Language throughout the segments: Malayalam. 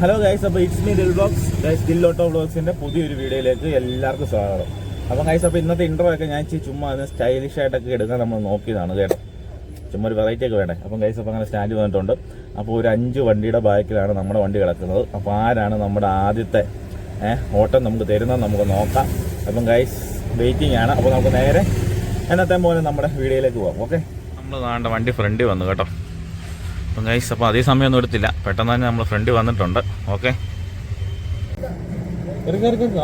ഹലോ ഗൈസ് അപ്പോൾ it's me Dil vlogs guys Dil auto ബ്ലോഗ്സിന്റെ പുതിയൊരു വീഡിയോയിലേക്ക് എല്ലാവർക്കും സ്വാഗതം. അപ്പം ഗൈസ് അപ്പോൾ ഇന്നത്തെ ഇൻട്രോ ഒക്കെ ഞാൻ ചുമ്മാ ഒന്ന് സ്റ്റൈലിഷ് ആയിട്ടൊക്കെ എടുക്കാൻ നമ്മൾ നോക്കിയതാണ് കേട്ടോ. ചുമ്മാ ഒരു വെറൈറ്റി ഒക്കെ വേണേ അപ്പം ഗൈസ് അപ്പോൾ അങ്ങനെ സ്റ്റാൻഡ് വന്നിട്ടുണ്ട്. അപ്പോൾ ഒരു അഞ്ച് വണ്ടിയുടെ ബാക്കിലാണ് നമ്മുടെ വണ്ടി കിടക്കുന്നത്. അപ്പോൾ ആരാണ് നമ്മുടെ ആദ്യത്തെ ഓട്ടം നമുക്ക് തരുന്നത് നമുക്ക് നോക്കാം. അപ്പം ഗൈസ് വെയിറ്റിംഗ് ആണ്. അപ്പോൾ നമുക്ക് നേരെ എന്നത്തെ പോലെ നമ്മുടെ വീഡിയോയിലേക്ക് പോകാം ഓക്കെ നമ്മൾ നാണ്ട വണ്ടി ഫ്രണ്ടിൽ വന്നു കേട്ടോ. അപ്പം ഗൈസ് അപ്പോൾ അതേ സമയമൊന്നും എടുത്തില്ല. പെട്ടെന്ന് തന്നെ നമ്മൾ ഫ്രണ്ട് വന്നിട്ടുണ്ട്. ഓക്കെ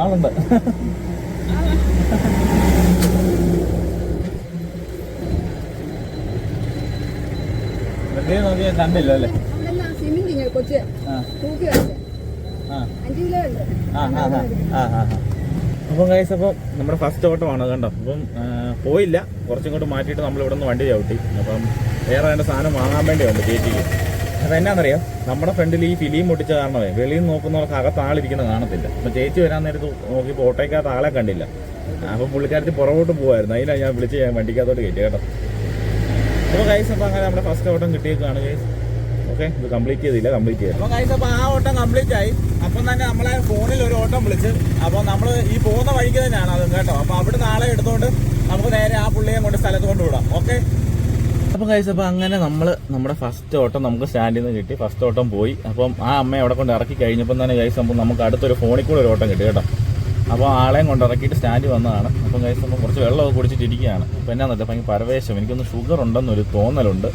ആളുണ്ട്. കണ്ടില്ല അല്ലേ? അപ്പം കഴിച്ച് അപ്പം നമ്മുടെ ഫസ്റ്റ് ഓട്ടമാണ് കണ്ടോ? അപ്പം പോയില്ല. കുറച്ചും കൂടെ മാറ്റിയിട്ട് നമ്മൾ ഇവിടെ നിന്ന് വണ്ടി ചവിട്ടി. അപ്പം വേറെ അതിന്റെ സാധനം വാങ്ങാൻ വേണ്ടിയുണ്ട് ചേച്ചിക്ക്. അപ്പം എന്നാണെന്നറിയാം നമ്മുടെ ഫ്രണ്ടിൽ ഈ ഫിലിം പൊട്ടിച്ച കാരണമേ വെളിയിൽ നോക്കുന്നവർക്ക് അകത്ത് ആളിരിക്കുന്ന കാണത്തില്ല. അപ്പം ചേച്ചി വരാൻ നേരത്ത് നോക്കിയപ്പോൾ ഓട്ടോയ്ക്കകത്ത് ആളെ കണ്ടില്ല. അപ്പം പുള്ളിക്കാരത്തി പുറകോട്ട് പോകുമായിരുന്നു അതിനാണ് ഞാൻ വിളിച്ച് ഞാൻ വണ്ടിക്കകത്തോട്ട് കയറ്റി കേട്ടോ. അപ്പോൾ കൈസ് അപ്പോൾ അങ്ങനെ നമ്മുടെ ഫസ്റ്റ് ഓട്ടം കിട്ടിയേക്കാണ് കൈസ് ഓക്കെ ഇത് കംപ്ലീറ്റ് ചെയ്തില്ല കംപ്ലീറ്റ് ചെയ്തു അപ്പോൾ കൈസ് അപ്പോൾ ആ ഓട്ടം കംപ്ലീറ്റ് ആയി. അപ്പം തന്നെ നമ്മളെ ഫോണിൽ ഒരു ഓട്ടം വിളിച്ച് അപ്പോൾ നമ്മൾ ഈ പോകുന്ന വഴിക്ക് തന്നെയാണ് അത് കേട്ടോ. അപ്പോൾ അവിടെ നാളെ എടുത്തുകൊണ്ട് നമുക്ക് നേരെ ആ പുള്ളിയെ കൊണ്ട് സ്ഥലത്ത് കൊണ്ട് വിടാം ഓക്കെ അപ്പം കഴിച്ച അപ്പോൾ അങ്ങനെ നമ്മൾ നമ്മുടെ ഫസ്റ്റ് ഓട്ടം നമുക്ക് സ്റ്റാൻഡിൽ നിന്ന് കിട്ടി. ഫസ്റ്റ് ഓട്ടം പോയി. അപ്പം ആ അമ്മയെ അവിടെ കൊണ്ട് ഇറക്കി കഴിഞ്ഞപ്പം തന്നെ കഴിച്ച അപ്പോൾ നമുക്ക് അടുത്തൊരു ഫോണിൽ കൂടെ ഒരു ഓട്ടം കിട്ടി കേട്ടോ. അപ്പോൾ ആളെയും കൊണ്ട് ഇറക്കിയിട്ട് സ്റ്റാൻഡിൽ വന്നതാണ്. അപ്പം കഴിച്ച അപ്പം കുറച്ച് വെള്ളമൊക്കെ കുടിച്ചിട്ടിരിക്കുകയാണ്. അപ്പോൾ എന്നാന്നല്ല ഭയങ്കര പരവേശം. എനിക്കൊന്ന് ഷുഗർ ഉണ്ടെന്നൊരു തോന്നലുണ്ട്.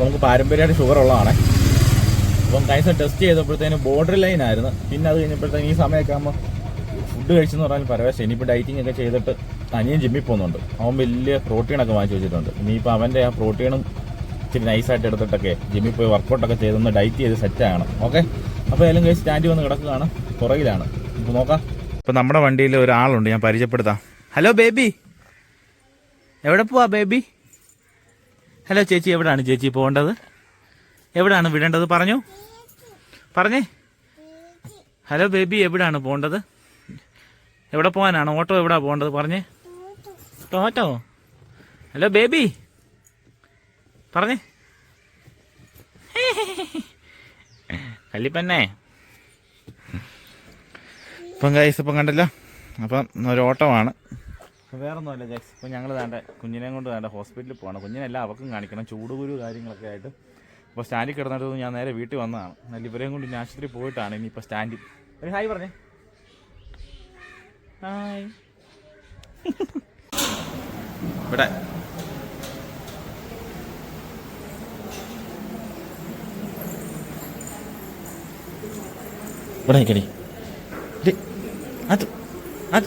നമുക്ക് പാരമ്പര്യമായിട്ട് ഷുഗർ ഉള്ളതാണ്. അപ്പം കഴിച്ച ടെസ്റ്റ് ചെയ്തപ്പോഴത്തേന് ബോർഡർ ലൈൻ ആയിരുന്നു. പിന്നെ അത് കഴിഞ്ഞപ്പോഴത്തേന് ഈ സമയമൊക്കെ ആകുമ്പോൾ ഫുഡ് കഴിച്ചെന്ന് പറഞ്ഞാൽ പരവേശം. ഇനിയിപ്പോൾ ഡയറ്റിംഗ് ഒക്കെ ചെയ്തിട്ട് അനിയൻ ജിമ്മിൽ പോകുന്നുണ്ട്. അവൻ വലിയ പ്രോട്ടീനൊക്കെ വാങ്ങിച്ചു വെച്ചിട്ടുണ്ട്. ഇനിയിപ്പോൾ അവന്റെ ആ പ്രോട്ടീനും ഇച്ചിരി നൈസായിട്ട് എടുത്തിട്ടൊക്കെ ജിമ്മിൽ പോയി വർക്കൗട്ടൊക്കെ ചെയ്തൊന്ന് ഡയറ്റ് ചെയ്ത് സെറ്റാകണം ഓക്കെ അപ്പോൾ ഏതെങ്കിലും കഴിച്ച് സ്റ്റാൻഡ് വന്ന് കിടക്കുകയാണ്. പുറകിലാണ്. ഇപ്പോൾ നോക്കാം. ഇപ്പോൾ നമ്മുടെ വണ്ടിയിൽ ഒരാളുണ്ട്. ഞാൻ പരിചയപ്പെടുത്താം. ഹലോ ബേബി എവിടെ പോവാ ബേബി ഹലോ ചേച്ചി എവിടെയാണ് ചേച്ചി പോകേണ്ടത്? എവിടെയാണ് വിടേണ്ടത്? പറഞ്ഞു. പറഞ്ഞേ. ഹലോ ബേബി എവിടെയാണ് പോകേണ്ടത്? എവിടെ പോകാനാണ്? ഓട്ടോ എവിടെയാണ് പോകേണ്ടത്? പറഞ്ഞേ. ടോട്ടോ ഹലോ ബേബി പറഞ്ഞേ. കല്ലിപ്പന്നെ ഇപ്പം ഗൈസ് ഇപ്പം കണ്ടല്ലോ. അപ്പം ഒരു ഓട്ടമാണ്. വേറെ ഒന്നുമല്ല ഗൈസ് ഇപ്പം ഞങ്ങൾ വേണ്ട കുഞ്ഞിനെയും കൊണ്ട് വേണ്ട ഹോസ്പിറ്റലിൽ പോകണം കുഞ്ഞിനെല്ലാം അവർക്കും കാണിക്കണം. ചൂടുകുരു കാര്യങ്ങളൊക്കെ ആയിട്ട്. ഇപ്പോൾ സ്റ്റാൻഡിൽ കിടന്നിട്ട് ഞാൻ നേരെ വീട്ടിൽ വന്നതാണ്. എന്നാൽ ഇവരെയും കൊണ്ട് ഞാൻ ആശുപത്രി പോയിട്ടാണ് ഇനിയിപ്പോൾ സ്റ്റാൻഡിൽ. ഒരു ഹായ് പറഞ്ഞേ. ഹായ്. ഇവിടെ. ഇവിടെ നിൽക്കടി അത് അത്.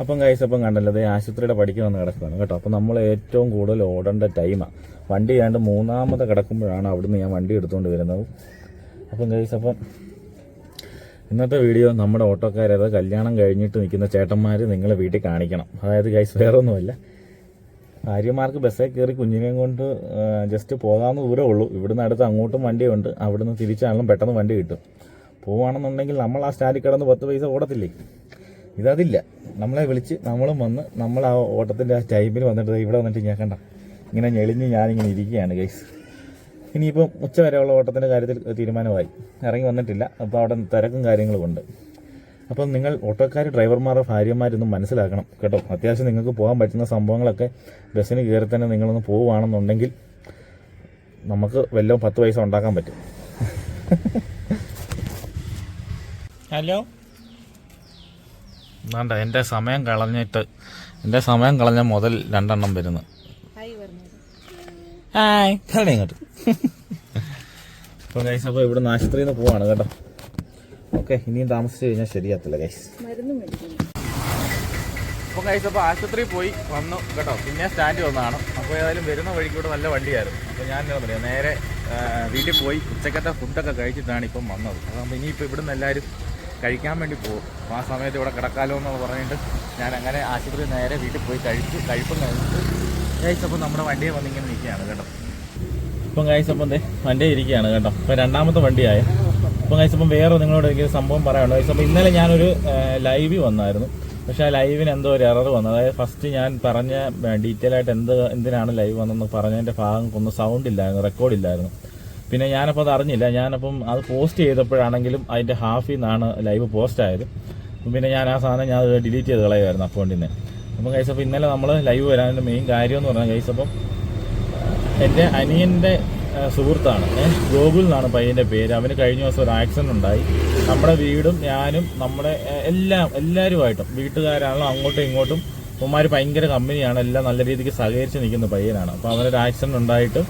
അപ്പം കഴിച്ച് അപ്പം കണ്ടല്ലോ അതേ ആശുപത്രിയുടെ പടിക്ക് വന്ന് കിടക്കുകയാണ് കേട്ടോ. അപ്പം നമ്മൾ ഏറ്റവും കൂടുതൽ ഓടേണ്ട ടൈമാണ് വണ്ടി ഏതാണ്ട് മൂന്നാമത് കിടക്കുമ്പോഴാണ് അവിടുന്ന് ഞാൻ വണ്ടി എടുത്തുകൊണ്ട് വരുന്നത്. അപ്പം ഗൈസ് അപ്പം ഇന്നത്തെ വീഡിയോ നമ്മുടെ ഓട്ടോക്കാരത് കല്യാണം കഴിഞ്ഞിട്ട് നിൽക്കുന്ന ചേട്ടന്മാർ നിങ്ങൾ വീട്ടിൽ കാണിക്കണം. അതായത് ഗൈസ് വേറെ ഒന്നുമല്ല ഭാര്യമാർക്ക് ബസ്സിൽ കയറി കുഞ്ഞിനെയും കൊണ്ട് ജസ്റ്റ് പോകാമെന്ന് ദൂരമേ ഉള്ളൂ. ഇവിടുന്ന് അടുത്ത് അങ്ങോട്ടും വണ്ടിയുണ്ട്. അവിടുന്ന് തിരിച്ചാണെങ്കിലും പെട്ടെന്ന് വണ്ടി കിട്ടും. പോവുകയാണെന്നുണ്ടെങ്കിൽ നമ്മൾ ആ സ്റ്റാൻഡിൽ കിടന്ന് പത്ത് പൈസ ഓടത്തില്ലേ? ഇതതില്ല. നമ്മളെ വിളിച്ച് നമ്മളും വന്ന് നമ്മൾ ആ ഓട്ടത്തിന്റെ ആ ടൈമിൽ വന്നിട്ട് ഇവിടെ വന്നിട്ട് ഞാൻ കണ്ട ഇങ്ങനെ ഞെളിഞ്ഞ് ഞാനിങ്ങനെ ഇരിക്കുകയാണ് ഗൈസ് ഇനിയിപ്പം ഉച്ച വരെയുള്ള ഓട്ടത്തിന്റെ കാര്യത്തിൽ തീരുമാനമായി. ഇറങ്ങി വന്നിട്ടില്ല. അപ്പോൾ അവിടെ തിരക്കും കാര്യങ്ങളും ഉണ്ട്. അപ്പം നിങ്ങൾ ഓട്ടോക്കാർ ഡ്രൈവർമാരോ ഭാര്യമാരൊന്നും മനസ്സിലാക്കണം കേട്ടോ. അത്യാവശ്യം നിങ്ങൾക്ക് പോകാൻ പറ്റുന്ന സംഭവങ്ങളൊക്കെ ബസ്സിന് കയറി തന്നെ നിങ്ങളൊന്ന് പോവുകയാണെന്നുണ്ടെങ്കിൽ നമുക്ക് വല്ലതും പത്ത് പൈസ ഉണ്ടാക്കാൻ പറ്റും. ഹലോ? വേണ്ട എന്റെ സമയം കളഞ്ഞിട്ട് എന്റെ സമയം കളഞ്ഞ മുതൽ രണ്ടെണ്ണം വരുന്നു. ഹായ്. തരണേ ഇങ്ങോട്ട്. അപ്പോൾ ഗൈസ് അപ്പോൾ ഇവിടെ ആശുപത്രിയിൽ നിന്ന് പോവാണ് കേട്ടോ. ഓക്കെ ഇനിയും താമസിച്ച് കഴിഞ്ഞാൽ ശരിയാത്തില്ല ഗൈസ് അപ്പോൾ ഗൈസ് അപ്പോൾ ആശുപത്രിയിൽ പോയി വന്നു കേട്ടോ. പിന്നെ സ്റ്റാൻഡ് വന്നതാണ്. അപ്പോൾ ഏതായാലും വരുന്ന വഴിക്കൂടെ നല്ല വണ്ടിയായിരുന്നു. അപ്പോൾ ഞാൻ എന്താ പറയുക നേരെ വീട്ടിൽ പോയി ഉച്ചക്കത്തെ ഫുഡൊക്കെ കഴിച്ചിട്ടാണ് ഇപ്പം വന്നത്. അതാകുമ്പോൾ ഇനിയിപ്പോൾ ഇവിടുന്ന് എല്ലാവരും കഴിക്കാൻ വേണ്ടി പോകും. അപ്പോൾ ആ സമയത്ത് ഇവിടെ കിടക്കാലോ എന്ന് പറഞ്ഞിട്ട് ഞാൻ അങ്ങനെ ആശുപത്രി നേരെ വീട്ടിൽ പോയി കഴിച്ച് കഴിപ്പും കഴിഞ്ഞിട്ട് അപ്പോൾ നമ്മുടെ വണ്ടിയെ കേട്ടോ. ഇപ്പം ഗൈസ് അപ്പം ദേ വണ്ടി ഇരിക്കുകയാണ് കേട്ടോ. ഇപ്പം രണ്ടാമത്തെ വണ്ടിയായ. അപ്പം ഗൈസ് അപ്പം വേറെ നിങ്ങളോട് എനിക്ക് സംഭവം പറയാനുണ്ട്. ഗൈസ് അപ്പം ഇന്നലെ ഞാനൊരു ലൈവിൽ വന്നായിരുന്നു. പക്ഷെ ആ ലൈവിന് എന്തോ ഒരു എറർ വന്നു. അതായത് ഫസ്റ്റ് ഞാൻ പറഞ്ഞ ഡീറ്റെയിൽ ആയിട്ട് എന്ത് എന്തിനാണ് ലൈവ് വന്നെന്ന് പറഞ്ഞതിന്റെ ഭാഗം ഒന്നും സൗണ്ട് ഇല്ലായിരുന്നു റെക്കോർഡ് ഇല്ലായിരുന്നു. പിന്നെ ഞാനപ്പോൾ അത് അറിഞ്ഞില്ല. ഞാനപ്പം അത് പോസ്റ്റ് ചെയ്തപ്പോഴാണെങ്കിലും അതിന്റെ ഹാഫിൽ നിന്നാണ് ലൈവ് പോസ്റ്റ് ആയത്. പിന്നെ ഞാൻ ആ സാധനം ഞാൻ ഡിലീറ്റ് ചെയ്ത് കളയുമായിരുന്നു അക്കൗണ്ടിൽ നിന്ന്. അപ്പം കൈസ് അപ്പോൾ ഇന്നലെ നമ്മൾ ലൈവ് വരാനുള്ള മെയിൻ കാര്യം എന്ന് പറഞ്ഞാൽ കൈസ് അപ്പം എന്റെ അനിയന്റെ സുഹൃത്താണ്. ഗോകുൽ എന്നാണ് പയ്യന്റെ പേര്. അവന് കഴിഞ്ഞ ദിവസം ഒരു ആക്സിഡന്റ് ഉണ്ടായി. നമ്മുടെ വീടും ഞാനും നമ്മുടെ എല്ലാം എല്ലാവരുമായിട്ടും വീട്ടുകാരാണല്ലോ അങ്ങോട്ടും ഇങ്ങോട്ടും. ഉമ്മാർ ഭയങ്കര കമ്പനിയാണ് എല്ലാം നല്ല രീതിക്ക് സഹകരിച്ച് നിൽക്കുന്ന പയ്യനാണ്. അപ്പോൾ അവനൊരു ആക്സിഡന്റ് ഉണ്ടായിട്ട്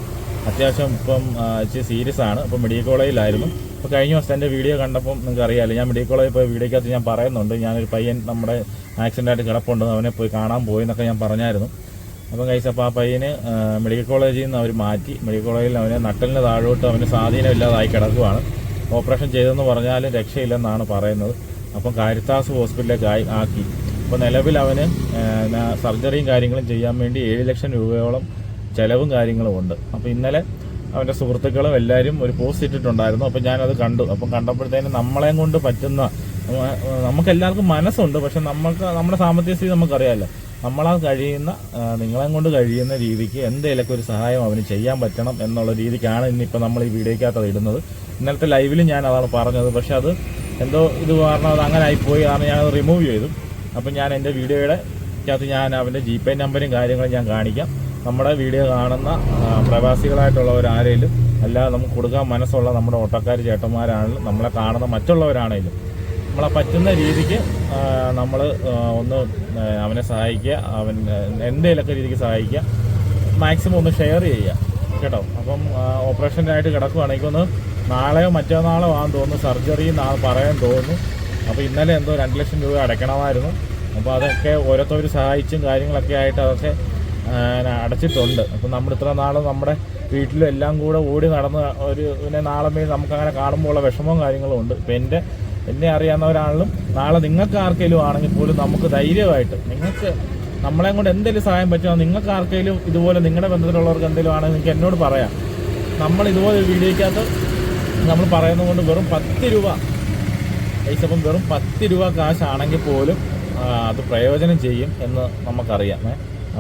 അത്യാവശ്യം ഇപ്പം ഇച്ചിരി സീരിയസ് ആണ്. ഇപ്പം മെഡിക്കൽ കോളേജിലായിരുന്നു അപ്പോൾ കഴിഞ്ഞ ദിവസം എന്റെ വീഡിയോ കണ്ടപ്പം നിങ്ങൾക്ക് അറിയാമല്ലോ ഞാൻ മെഡിക്കൽ കോളേജിൽ പോയി വീഡിയോക്കകത്ത് ഞാൻ പറയുന്നുണ്ട്. ഞാനൊരു പയ്യൻ നമ്മുടെ ആക്സിഡന്റ് ആയിട്ട് കിടപ്പുണ്ട് അവനെ പോയി കാണാൻ പോയി എന്നൊക്കെ ഞാൻ പറഞ്ഞായിരുന്നു. അപ്പം കഴിച്ച അപ്പോൾ ആ പയ്യന് മെഡിക്കൽ കോളേജിൽ നിന്ന് അവർ മാറ്റി. മെഡിക്കൽ കോളേജിൽ അവനെ നട്ടലിന് താഴോട്ട് അവന് സ്വാധീനമില്ലാതായി കിടക്കുവാണ്. ഓപ്പറേഷൻ ചെയ്തെന്ന് പറഞ്ഞാലും രക്ഷയില്ലെന്നാണ് പറയുന്നത്. അപ്പം കാരിത്താസ് ഹോസ്പിറ്റലിലേക്ക് ആക്കി. അപ്പോൾ നിലവിൽ അവന് സർജറിയും കാര്യങ്ങളും ചെയ്യാൻ വേണ്ടി ഏഴ് ലക്ഷം രൂപയോളം ചിലവും കാര്യങ്ങളും ഉണ്ട്. അപ്പോൾ ഇന്നലെ അവന്റെ സുഹൃത്തുക്കളും എല്ലാവരും ഒരു പോസ്റ്റ് ഇട്ടിട്ടുണ്ടായിരുന്നു. അപ്പോൾ ഞാനത് കണ്ടു. അപ്പം കണ്ടപ്പോഴത്തേനും നമ്മളെയും കൊണ്ട് പറ്റുന്ന നമുക്ക് എല്ലാവർക്കും മനസ്സുണ്ട്. പക്ഷെ നമുക്ക് നമ്മുടെ സാമ്പത്തിക സ്ഥിതി നമുക്കറിയാമല്ലോ നമ്മളാൽ കഴിയുന്ന നിങ്ങളെയും കൊണ്ട് കഴിയുന്ന രീതിക്ക് എന്തെങ്കിലുമൊക്കെ ഒരു സഹായം അവന് ചെയ്യാൻ പറ്റണം എന്നുള്ള രീതിക്കാണ് ഇന്നിപ്പോൾ നമ്മൾ ഈ വീഡിയോക്കകത്ത് അത് ഇടുന്നത്. ഇന്നലത്തെ ലൈവിലും ഞാൻ അതാണ് പറഞ്ഞത്. പക്ഷെ അത് എന്തോ ഇത് കാരണം അത് അങ്ങനെ ആയിപ്പോയി കാരണം ഞാനത് റിമൂവ് ചെയ്തു. അപ്പം ഞാൻ എന്റെ വീഡിയോയുടെ അകത്ത് ഞാൻ അവന്റെ ജി പേ നമ്പരും കാര്യങ്ങളും ഞാൻ കാണിക്കാം. നമ്മുടെ വീഡിയോ കാണുന്ന പ്രവാസികളായിട്ടുള്ളവരാരേലും അല്ലാതെ നമുക്ക് കൊടുക്കാൻ മനസ്സുള്ള നമ്മുടെ ഓട്ടക്കാർ ചേട്ടന്മാരാണെങ്കിലും നമ്മളെ കാണുന്ന മറ്റുള്ളവരാണെങ്കിലും നമ്മളെ പറ്റുന്ന രീതിക്ക് നമ്മൾ ഒന്ന് അവനെ സഹായിക്കുക അവൻ എന്തെങ്കിലുമൊക്കെ രീതിക്ക് സഹായിക്കുക മാക്സിമം ഒന്ന് ഷെയർ ചെയ്യുക കേട്ടോ? അപ്പം ഓപ്പറേഷനായിട്ട് കിടക്കുവാണെങ്കിൽ ഒന്ന് നാളെയോ മറ്റന്നാളോ ആണെന്ന് തോന്നുന്നു സർജറി പറയാൻ തോന്നുന്നു. അപ്പോൾ ഇന്നലെ എന്തോ രണ്ട് ലക്ഷം രൂപ അടയ്ക്കണമായിരുന്നു. അപ്പോൾ അതൊക്കെ ഓരോരുത്തർ സഹായിച്ചും കാര്യങ്ങളൊക്കെ ആയിട്ട് അതൊക്കെ അടച്ചിട്ടുണ്ട്. അപ്പം നമ്മൾ ഇത്ര നാൾ നമ്മുടെ വീട്ടിലും എല്ലാം കൂടെ ഓടി നടന്ന് ഒരു പിന്നെ നാളെ മേൽ നമുക്കങ്ങനെ കാണുമ്പോഴുള്ള വിഷമവും കാര്യങ്ങളും ഉണ്ട്. ഇപ്പം എന്റെ എന്നെ അറിയാവുന്നവരാണെങ്കിലും നാളെ നിങ്ങൾക്ക് ആർക്കെങ്കിലും ആണെങ്കിൽ പോലും നമുക്ക് ധൈര്യമായിട്ട് നിങ്ങൾക്ക് നമ്മളെ കൊണ്ട് എന്തെങ്കിലും സഹായം പറ്റുമോ? നിങ്ങൾക്ക് ആർക്കെങ്കിലും ഇതുപോലെ നിങ്ങളുടെ ബന്ധത്തിലുള്ളവർക്ക് എന്തെങ്കിലും ആണെങ്കിൽ നിങ്ങൾക്ക് എന്നോട് പറയാം. നമ്മൾ ഇതുപോലെ ഒരു വീഡിയോക്കകത്ത് നമ്മൾ പറയുന്നത് കൊണ്ട് വെറും പത്ത് രൂപ പൈസപ്പം വെറും പത്ത് രൂപ കാശാണെങ്കിൽ പോലും അത് പ്രയോജനം ചെയ്യും എന്ന് നമുക്കറിയാം.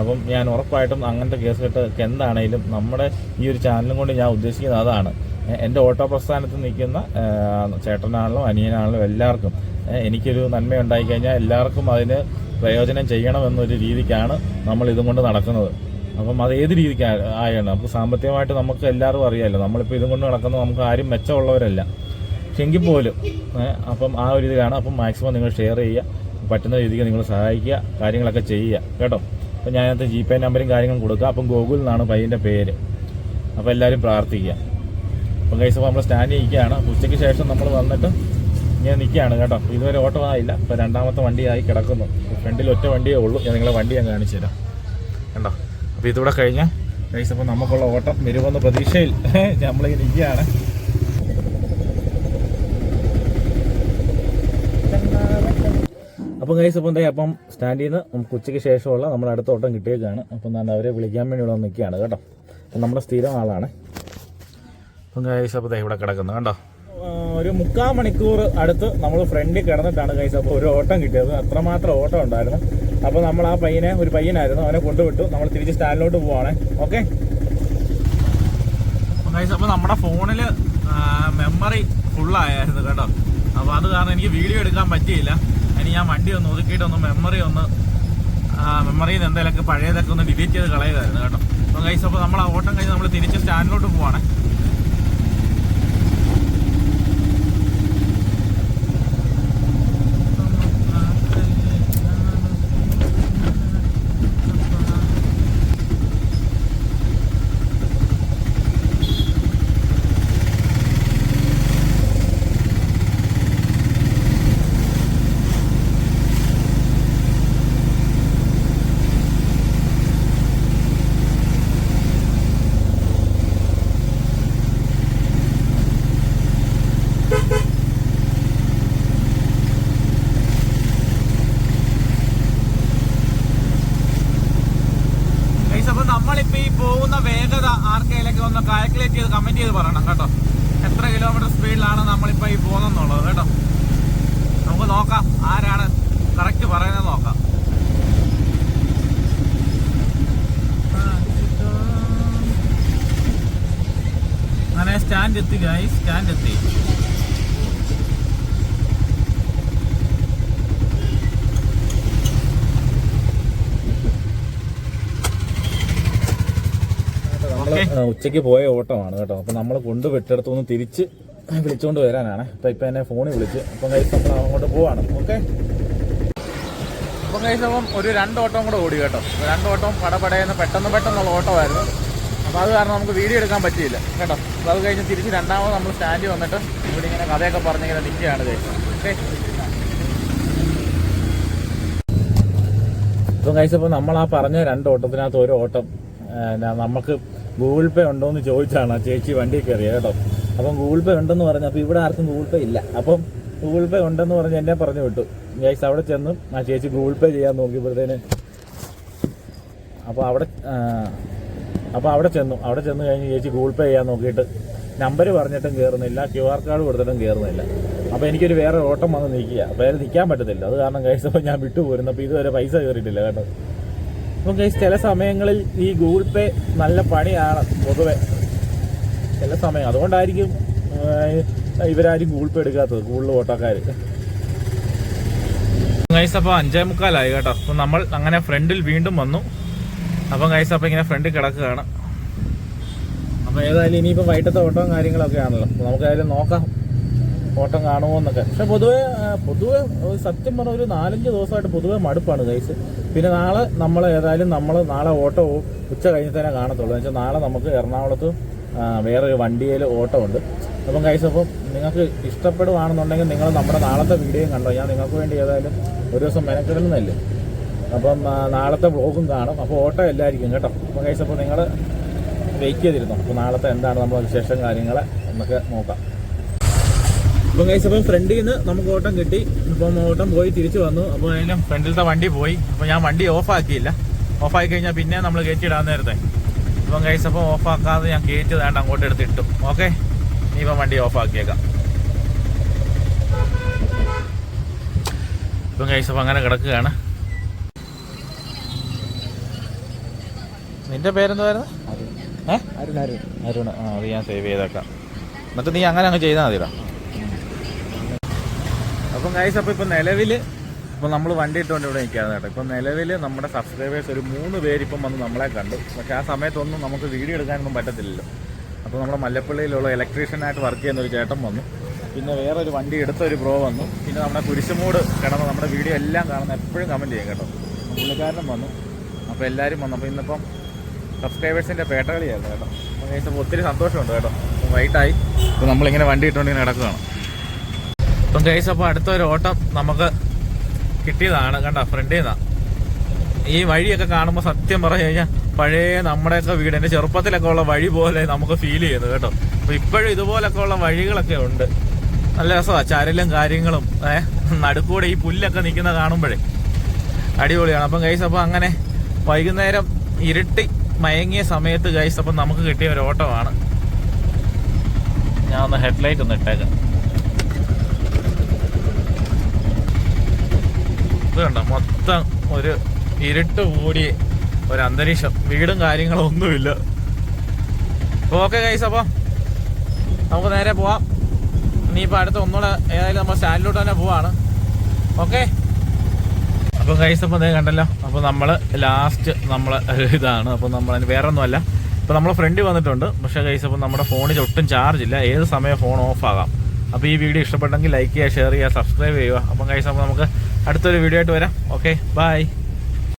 അപ്പം ഞാൻ ഉറപ്പായിട്ടും അങ്ങനത്തെ കേസ് കെട്ട് എന്താണേലും നമ്മുടെ ഈ ഒരു ചാനലും കൊണ്ട് ഞാൻ ഉദ്ദേശിക്കുന്നത് അതാണ്. എന്റെ ഓട്ടോ പ്രസ്ഥാനത്ത് നിൽക്കുന്ന ചേട്ടനാണല്ലോ അനിയനാണെങ്കിലും എല്ലാവർക്കും എനിക്കൊരു നന്മ ഉണ്ടായി കഴിഞ്ഞാൽ എല്ലാവർക്കും അതിന് പ്രയോജനം ചെയ്യണമെന്നൊരു രീതിക്കാണ് നമ്മൾ ഇതും കൊണ്ട് നടക്കുന്നത്. അപ്പം അത് ഏത് രീതിക്ക് ആയാണ്? നമുക്ക് സാമ്പത്തികമായിട്ട് നമുക്ക് എല്ലാവരും അറിയാമല്ലോ നമ്മളിപ്പോൾ ഇതും കൊണ്ട് നടക്കുന്നത് നമുക്ക് ആരും മെച്ചമുള്ളവരല്ല. പക്ഷെ എങ്കിൽ പോലും അപ്പം ആ ഒരു ഇതിലാണ് അപ്പം മാക്സിമം നിങ്ങൾ ഷെയർ ചെയ്യുക. പറ്റുന്ന രീതിക്ക് നിങ്ങൾ സഹായിക്കുക. കാര്യങ്ങളൊക്കെ ചെയ്യുക. കേട്ടോ? അപ്പം ഞാനത്തെ ജി പേ നമ്പറും കാര്യങ്ങളും കൊടുക്കുക. അപ്പം ഗോകുൽ എന്നാണ് പയ്യന്റെ പേര്. അപ്പോൾ എല്ലാവരും പ്രാർത്ഥിക്കുക. അപ്പം കൈസ് നമ്മൾ സ്റ്റാൻഡ് ചെയ്യിക്കുകയാണ് ഉച്ചയ്ക്ക് ശേഷം നമ്മൾ വന്നിട്ട് ഇങ്ങനെ നിൽക്കുകയാണ് കേട്ടോ. ഇതുവരെ ഓട്ടോ ആയില്ല ഇപ്പോൾ രണ്ടാമത്തെ വണ്ടിയായി കിടക്കുന്നു. ഫ്രണ്ടിൽ ഒറ്റ വണ്ടിയേ ഉള്ളൂ. ഞാൻ നിങ്ങളെ വണ്ടി ഞാൻ കാണിച്ചു തരാം. കണ്ടോ? അപ്പോൾ ഇതുകൂടെ കഴിഞ്ഞാൽ കൈസ് അപ്പോൾ നമുക്കുള്ള ഓട്ടം വരുമെന്ന പ്രതീക്ഷയിൽ നമ്മളിങ്ങനെ നിൽക്കുകയാണ് അപ്പം കൈസ് ഇപ്പം എന്താ അപ്പം സ്റ്റാൻഡിൽ നിന്ന് നമുക്ക് ഉച്ചയ്ക്ക് ശേഷമുള്ള നമ്മുടെ അടുത്ത ഓട്ടം കിട്ടിയേക്കാണ്. അപ്പം ഞാൻ അവരെ വിളിക്കാൻ വേണ്ടി ഇവിടെ നിൽക്കുകയാണ് കേട്ടോ. അപ്പം നമ്മുടെ സ്ഥിരം ആളാണ്. അപ്പം കൈസ് അപ്പം ഇവിടെ കിടക്കുന്നു കണ്ടോ? ഒരു മുക്കാൽ മണിക്കൂർ അടുത്ത് നമ്മൾ ഫ്രണ്ടിൽ കിടന്നിട്ടാണ് കൈസ് അപ്പോൾ ഒരു ഓട്ടം കിട്ടിയത്. അത്രമാത്രം ഓട്ടം ഉണ്ടായിരുന്നു. അപ്പോൾ നമ്മൾ ആ പയ്യനെ ഒരു പയ്യനായിരുന്നു. അവനെ കൊണ്ടുവിട്ടു. നമ്മൾ തിരിച്ച് സ്റ്റാൻഡിലോട്ട് പോവാണ്. ഓക്കെ? അപ്പോൾ നമ്മുടെ ഫോണിൽ മെമ്മറി ഫുള്ളായിരുന്നു കേട്ടോ. അപ്പോൾ അത് കാരണം എനിക്ക് വീഡിയോ എടുക്കാൻ പറ്റിയില്ല. ഇനി ഞാൻ വണ്ടി ഒന്ന് ഒതുക്കിയിട്ട് ഒന്ന് മെമ്മറി ഒന്ന് മെമ്മറിയിൽ നിന്ന് എന്തെങ്കിലുമൊക്കെ പഴയതൊക്കെ ഒന്ന് ഡിലീറ്റ് ചെയ്ത് കളയുമായിരുന്നു കേട്ടോ. അപ്പോൾ കൈസ് അപ്പോൾ നമ്മൾ ആ ഓട്ടം കഴിഞ്ഞ് നമ്മൾ തിരിച്ച് സ്റ്റാൻഡിലോട്ട് പോവാണ്. ഒന്ന് കാൽക്കുലേറ്റ് ചെയ്ത് കമന്റ് ചെയ്ത് പറയണം കേട്ടോ. എത്ര കിലോമീറ്റർ സ്പീഡിലാണ് നമ്മളിപ്പോൾ ഈ പോകുന്നെന്നുള്ളത് കേട്ടോ. നമുക്ക് നോക്കാം ആരാണ് കറക്റ്റ് പറയുന്നത് നോക്കാം. അങ്ങനെ സ്റ്റാൻഡ് എത്തി ഗായി സ്റ്റാൻഡ് എത്തി. ഉച്ചയ്ക്ക് പോയ ഓട്ടമാണ് കേട്ടോ. അപ്പോൾ നമ്മൾ കൊണ്ട് വിട്ടെടുത്തൊന്ന് തിരിച്ച് വിളിച്ചുകൊണ്ട് വരാനാണ്. അപ്പം ഇപ്പം എന്നെ ഫോണിൽ വിളിച്ച്. അപ്പം കഴിച്ച് നമ്മൾ അങ്ങോട്ട് പോവാണ്. ഓക്കെ അപ്പം കഴിച്ച് അപ്പം ഒരു രണ്ട് ഓട്ടം കൂടെ ഓടി കേട്ടോ. രണ്ട് ഓട്ടം പടപടയെന്ന് പെട്ടെന്ന് പെട്ടെന്നുള്ള ഓട്ടമായിരുന്നു. അപ്പോൾ അത് കാരണം നമുക്ക് വീഡിയോ എടുക്കാൻ പറ്റിയില്ല കേട്ടോ. അപ്പോൾ അത് കഴിഞ്ഞ് തിരിച്ച് രണ്ടാമത് നമ്മൾ സ്റ്റാൻഡിൽ വന്നിട്ട് ഇവിടെ ഇങ്ങനെ കഥയൊക്കെ പറഞ്ഞിങ്ങനെ നിൽക്കുകയാണ് കഴിച്ചത് ഓക്കെ ഇപ്പം കഴിച്ചപ്പോൾ നമ്മൾ ആ പറഞ്ഞ രണ്ട് ഓട്ടത്തിനകത്ത് ഒരു ഓട്ടം നമുക്ക് ഗൂഗിൾ പേ ഉണ്ടോ എന്ന് ചോദിച്ചാണ് ആ ചേച്ചി വണ്ടി കയറിയത് കേട്ടോ. അപ്പം ഗൂഗിൾ പേ ഉണ്ടെന്ന് പറഞ്ഞു അപ്പോൾ ഇവിടെ ആർക്കും ഗൂഗിൾ പേ ഇല്ല. അപ്പം ഗൂഗിൾ പേ ഉണ്ടെന്ന് പറഞ്ഞ് എന്നെ പറഞ്ഞു വിട്ടു. ഗൈസ് അവിടെ ചെന്ന് ആ ചേച്ചി ഗൂഗിൾ പേ ചെയ്യാൻ നോക്കിയപ്പോഴത്തേന് അപ്പോൾ അവിടെ അപ്പോൾ അവിടെ ചെന്നു. അവിടെ ചെന്ന് കഴിഞ്ഞ് ചേച്ചി ഗൂഗിൾ പേ ചെയ്യാൻ നോക്കിയിട്ട് നമ്പർ പറഞ്ഞിട്ടും കയറുന്നില്ല ക്യു ആർ കാർഡ് കൊടുത്തിട്ടും കയറുന്നില്ല അപ്പോൾ എനിക്കൊരു വേറെ ഓട്ടം വന്ന് നിൽക്കുക അപ്പോൾ അതിൽ നിൽക്കാൻ പറ്റത്തില്ല. അത് കാരണം കഴിച്ചപ്പോൾ ഞാൻ വിട്ടുപോരുന്നു. അപ്പോൾ ഇതുവരെ പൈസ കയറിയിട്ടില്ല കേട്ടോ. അപ്പം കഴിച്ച് ചില സമയങ്ങളിൽ ഈ ഗൂഗിൾ പേ നല്ല പണിയാണ് പൊതുവെ. ചില സമയം. അതുകൊണ്ടായിരിക്കും ഇവരാരും ഗൂഗിൾ പേ എടുക്കാത്തത് ഗൂഗിൾ ഓട്ടോക്കാർ ഗൈസ് അപ്പോൾ അഞ്ചേ മുക്കാലായി കേട്ടോ. അപ്പം നമ്മൾ അങ്ങനെ ഫ്രണ്ടിൽ വീണ്ടും വന്നു. അപ്പം ഗൈസ് അപ്പോൾ ഇങ്ങനെ ഫ്രണ്ടിൽ കിടക്കുകയാണ്. അപ്പോൾ ഏതായാലും ഇനിയിപ്പോൾ വൈകിട്ടത്തെ ഓട്ടവും കാര്യങ്ങളൊക്കെ ആണല്ലോ. അപ്പോൾ നമുക്ക് ഏതായാലും നോക്കാം ഓട്ടം കാണുമോ എന്നൊക്കെ. പക്ഷെ പൊതുവേ പൊതുവെ സത്യം പറഞ്ഞ ഒരു നാലഞ്ച് ദിവസമായിട്ട് പൊതുവേ മടുപ്പാണ് ഗൈസ്. പിന്നെ നാളെ നമ്മൾ ഏതായാലും നമ്മൾ നാളെ ഓട്ടോ ഉച്ച കഴിഞ്ഞ് തന്നെ കാണത്തുള്ളൂ. എന്ന് വെച്ചാൽ നാളെ നമുക്ക് എറണാകുളത്ത് വേറൊരു വണ്ടിയിൽ ഓട്ടോ ഉണ്ട് അപ്പം ഗൈസ് അപ്പം നിങ്ങൾക്ക് ഇഷ്ടപ്പെടുവാണെന്നുണ്ടെങ്കിൽ നിങ്ങൾ നമ്മുടെ നാളത്തെ വീഡിയോയും കണ്ടോ? ഞാൻ നിങ്ങൾക്ക് വേണ്ടി ഏതായാലും ഒരു ദിവസം മെനക്കിടുന്നതല്ലേ? അപ്പം നാളത്തെ വ്ളോഗും കാണും. അപ്പോൾ ഓട്ടോ എല്ലായിരിക്കും കേട്ടോ. അപ്പം കഴിച്ചപ്പോൾ അപ്പോൾ നിങ്ങൾ വെയിറ്റ് ചെയ്തിരുന്നു? അപ്പോൾ നാളത്തെ എന്താണ് നമ്മുടെ വിശേഷം കാര്യങ്ങൾ എന്നൊക്കെ നോക്കാം. അപ്പം കഴിച്ച് അപ്പം ഫ്രണ്ടിൽ നിന്ന് നമുക്ക് ഓട്ടം കിട്ടി. ഇപ്പം ഓട്ടം പോയി തിരിച്ചു വന്നു. അപ്പോൾ അതിലും ഫ്രണ്ടിലത്തെ വണ്ടി പോയി. അപ്പോൾ ഞാൻ വണ്ടി ഓഫാക്കിയില്ല ഓഫാക്കി കഴിഞ്ഞാൽ പിന്നെ നമ്മൾ കയറ്റിയിടാൻ നേരത്തെ. ഇപ്പം കഴിച്ച് അപ്പം ഓഫാക്കാതെ ഞാൻ കയറ്റി വേണ്ട അങ്ങോട്ട് എടുത്ത് ഇട്ടു. ഓക്കെ നീ ഇപ്പം വണ്ടി ഓഫാക്കിയേക്കാം ഇപ്പം കഴിച്ചപ്പോൾ അങ്ങനെ കിടക്കുകയാണ്. നിന്റെ പേരെന്തായിരുന്നു ഏ? അരുൺ ആ അത് ഞാൻ സേവ് ചെയ്തേക്കാം. എന്നിട്ട് നീ അങ്ങനെ അങ്ങ് ചെയ്താൽ മതിടാ അപ്പം ഗൈസ് അപ്പോൾ ഇപ്പം നിലവിൽ ഇപ്പം നമ്മൾ വണ്ടി ഇട്ടുകൊണ്ട് ഇവിടെ നിൽക്കുകയാണ് കേട്ടോ. ഇപ്പം നിലവിൽ നമ്മുടെ സബ്സ്ക്രൈബേഴ്സ് ഒരു മൂന്ന് പേര് ഇപ്പം വന്ന് നമ്മളെ കണ്ടു. പക്ഷേ ആ സമയത്തൊന്നും നമുക്ക് വീഡിയോ എടുക്കാനൊന്നും പറ്റത്തില്ലല്ലോ. അപ്പോൾ നമ്മുടെ മല്ലപ്പള്ളിയിലുള്ള ഇലക്ട്രീഷ്യനായിട്ട് വർക്ക് ചെയ്യുന്ന ഒരു ചേട്ടൻ വന്നു. പിന്നെ വേറെ ഒരു വണ്ടി എടുത്ത ഒരു ബ്രോ വന്നു. പിന്നെ നമ്മുടെ കുരിശുമൂട് കിടന്ന് നമ്മുടെ വീഡിയോ എല്ലാം കാണുന്ന എപ്പോഴും കമന്റ് ചെയ്യും കേട്ടോ. പുള്ളിക്കാരനും വന്നു. അപ്പോൾ എല്ലാവരും വന്നു. അപ്പോൾ ഇന്നിപ്പം സബ്സ്ക്രൈബേഴ്സിന്റെ പേട്ടകളിയായിരുന്നു കേട്ടോ. അപ്പോൾ ഒത്തിരി സന്തോഷമുണ്ട് കേട്ടോ. വൈകിട്ടായി അപ്പോൾ നമ്മളിങ്ങനെ വണ്ടി ഇട്ടുകൊണ്ട് ഇങ്ങനെ ഇപ്പം കേസ് അപ്പോൾ അടുത്തൊരു ഓട്ടം നമുക്ക് കിട്ടിയതാണ്. കണ്ട ഫ്രണ്ടിൽ നിന്നാണ് ഈ വഴിയൊക്കെ കാണുമ്പോൾ സത്യം പറഞ്ഞു കഴിഞ്ഞാൽ പഴയ നമ്മുടെയൊക്കെ വീട് എന്റെ ചെറുപ്പത്തിലൊക്കെ ഉള്ള വഴി പോലെ നമുക്ക് ഫീൽ ചെയ്യുന്നു കേട്ടോ. അപ്പോൾ ഇപ്പോഴും ഇതുപോലൊക്കെ ഉള്ള വഴികളൊക്കെ ഉണ്ട്. നല്ല രസമാണ് ചരലും കാര്യങ്ങളും ഏഹ് നടുക്കൂടെ ഈ പുല്ലൊക്കെ നിൽക്കുന്ന കാണുമ്പോഴേ. അടിപൊളിയാണ്. അപ്പം ഗൈസ് അപ്പോൾ അങ്ങനെ വൈകുന്നേരം ഇരുട്ടി മയങ്ങിയ സമയത്ത് ഗൈസ് അപ്പം നമുക്ക് കിട്ടിയ ഒരു ഓട്ടമാണ്. ഞാൻ ഒന്ന് ഹെഡ്ലൈറ്റ് ഒന്ന് ഇട്ടേക്കാം. ഇത് കണ്ട? മൊത്തം ഒരു ഇരുട്ട് കൂടി ഒരു അന്തരീക്ഷം. വീടും കാര്യങ്ങളും ഒന്നുമില്ല. ഓക്കെ കൈസ് അപ്പോൾ നമുക്ക് നേരെ പോവാം. ഇപ്പൊ അടുത്ത ഒന്നുകൂടെ ഏതായാലും നമ്മൾ സ്റ്റാൻഡിലോട്ട് തന്നെ പോവാണ്. ഓക്കെ അപ്പോൾ കൈസ് അപ്പോൾ അതേ കണ്ടല്ലോ. അപ്പോൾ നമ്മൾ ലാസ്റ്റ് നമ്മൾ ഇതാണ്. അപ്പോൾ നമ്മൾ വേറെ ഒന്നുമല്ല ഇപ്പോൾ നമ്മളെ ഫ്രണ്ട് വന്നിട്ടുണ്ട്. പക്ഷെ കൈസ് അപ്പോൾ നമ്മുടെ ഫോണിൽ ഒട്ടും ചാർജ് ഇല്ല. ഏത് സമയം ഫോൺ ഓഫ് ആകാം. അപ്പോൾ ഈ വീഡിയോ ഇഷ്ടപ്പെട്ടെങ്കിൽ ലൈക്ക് ചെയ്യുക ഷെയർ ചെയ്യുക സബ്സ്ക്രൈബ് ചെയ്യുക. അപ്പം കൈസ് അപ്പോൾ നമുക്ക് അടുത്തൊരു വീഡിയോ ആയിട്ട് വരാം. Okay bye